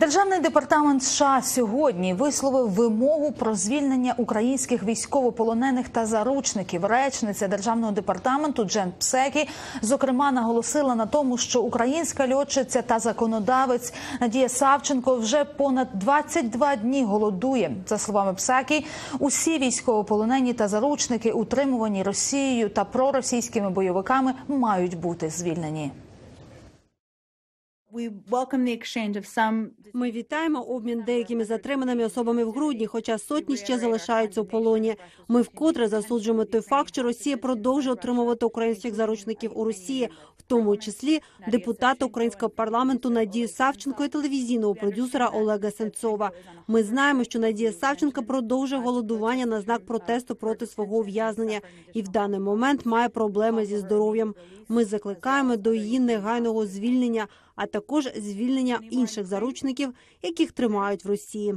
Державний департамент США сьогодні висловив вимогу про звільнення українських військовополонених та заручників. Речниця державного департаменту Джен Псекі зокрема наголосила на тому, що українська льотчиця та законодавець Надія Савченко вже понад 22 дні голодує. За словами Псекі, усі військовополонені та заручники, утримувані Росією та проросійськими бойовиками, мають бути звільнені. Ми вітаємо обмін деякими затриманими особами в грудні, хоча сотні ще залишаються у полоні. Ми вкотре засуджуємо той факт, що Росія продовжує отримувати українських заручників у Росії, в тому числі депутата українського парламенту Надію Савченко і телевізійного продюсера Олега Сенцова. Ми знаємо, що Надія Савченко продовжує голодування на знак протесту проти свого ув'язнення і в даний момент має проблеми зі здоров'ям. Ми закликаємо до її негайного звільнення, а також звільнення інших заручників, яких тримають в Росії.